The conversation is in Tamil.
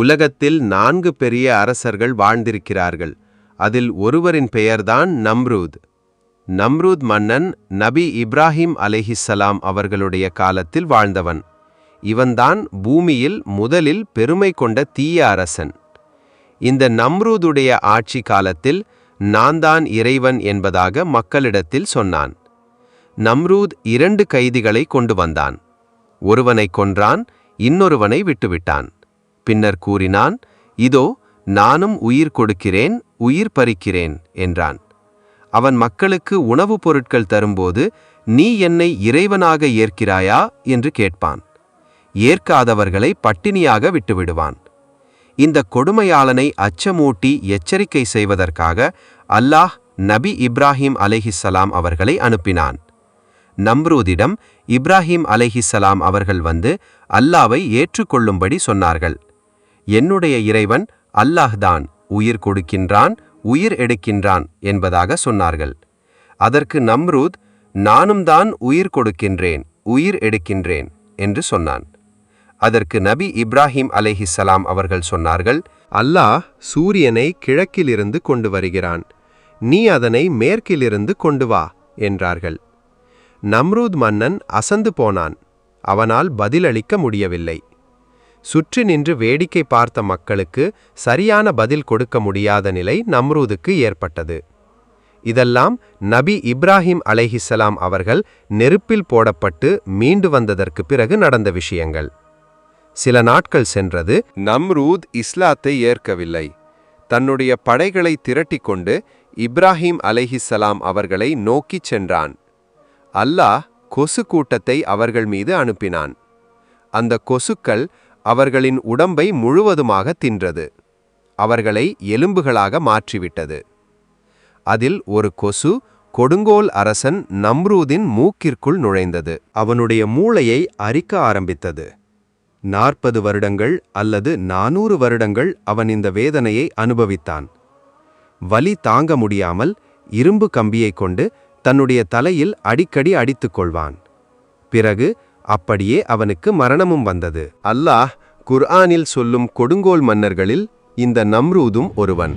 உலகத்தில் நான்கு பெரிய அரசர்கள் வாழ்ந்திருக்கிறார்கள். அதில் ஒருவரின் பெயர்தான் நம்ரூத். நம்ரூத் மன்னன் நபி இப்ராஹிம் அலேஹிசலாம் அவர்களுடைய காலத்தில் வாழ்ந்தவன். இவன்தான் பூமியில் முதலில் பெருமை கொண்ட தீய அரசன். இந்த நம்ரூதுடைய ஆட்சி காலத்தில் நான் தான் இறைவன் என்பதாக மக்களிடத்தில் சொன்னான். நம்ரூத் இரண்டு கைதிகளை கொண்டு வந்தான். ஒருவனை கொன்றான் இன்னொருவனை விட்டுவிட்டான். பின்னர் கூறினான் இதோ நானும் உயிர் கொடுக்கிறேன் உயிர் பறிக்கிறேன் என்றான். அவன் மக்களுக்கு உணவுப் பொருட்கள் தரும்போது நீ என்னை இறைவனாக ஏற்கிறாயா? என்று கேட்பான். ஏற்காதவர்களை பட்டினியாக விட்டுவிடுவான். இந்த கொடுமையாளனை அச்சமூட்டி எச்சரிக்கை செய்வதற்காக அல்லாஹ் நபி இப்ராஹிம் அலைஹிஸ்ஸலாம் அவர்களை அனுப்பினான். நம்ரூதிடம் இப்ராஹிம் அலைஹிஸ்ஸலாம் அவர்கள் வந்து அல்லாவை ஏற்றுக்கொள்ளும்படி சொன்னார்கள். என்னுடைய இறைவன் அல்லாஹ்தான் உயிர் கொடுக்கின்றான் உயிர் எடுக்கின்றான் என்பதாக சொன்னார்கள். அதற்கு நம்ரூத் நானும் தான் உயிர் கொடுக்கின்றேன் உயிர் எடுக்கின்றேன் என்று சொன்னான். அதற்கு நபி இப்ராஹிம் அலேஹிசலாம் அவர்கள் சொன்னார்கள் அல்லாஹ் சூரியனை கிழக்கிலிருந்து கொண்டு வருகிறான் நீ அதனை மேற்கிலிருந்து கொண்டு வா என்றார்கள். நம்ரூத் மன்னன் அசந்து போனான் அவனால் பதிலளிக்க முடியவில்லை. சுற்றி நின்று வேடிக்கை பார்த்த மக்களுக்கு சரியான பதில் கொடுக்க முடியாத நிலை நம்ரூதுக்கு ஏற்பட்டது. இதெல்லாம் நபி இப்ராஹிம் அலைஹிஸ்ஸலாம் அவர்கள் நெருப்பில் போடப்பட்டு மீண்டு வந்ததற்கு பிறகு நடந்த விஷயங்கள். சில நாட்கள் சென்றது நம்ரூத் இஸ்லாத்தை ஏற்கவில்லை. தன்னுடைய படைகளை திரட்டிக்கொண்டு இப்ராஹிம் அலைஹிசலாம் அவர்களை நோக்கிச் சென்றான். அல்லாஹ் கொசு கூட்டத்தை அவர்கள் மீது அனுப்பினான். அந்த கொசுக்கள் அவர்களின் உடம்பை முழுவதுமாக தின்றது. அவர்களை எலும்புகளாக மாற்றிவிட்டது. அதில் ஒரு கொசு கொடுங்கோல் அரசன் நம்ரூதின் மூக்கிற்குள் நுழைந்தது. அவனுடைய மூளையை அரிக்க ஆரம்பித்தது. நாற்பது வருடங்கள் அல்லது நானூறு வருடங்கள் அவன் இந்த வேதனையை அனுபவித்தான். வலி தாங்க முடியாமல் இரும்பு கம்பியை கொண்டு தன்னுடைய தலையில் அடிக்கடி அடித்துக்கொள்வான் பிறகு அப்படியே அவனுக்கு மரணமும் வந்தது. அல்லாஹ் குர்ஆனில் சொல்லும் கொடுங்கோல் மன்னர்களில் இந்த நம்ரூதும் ஒருவன்.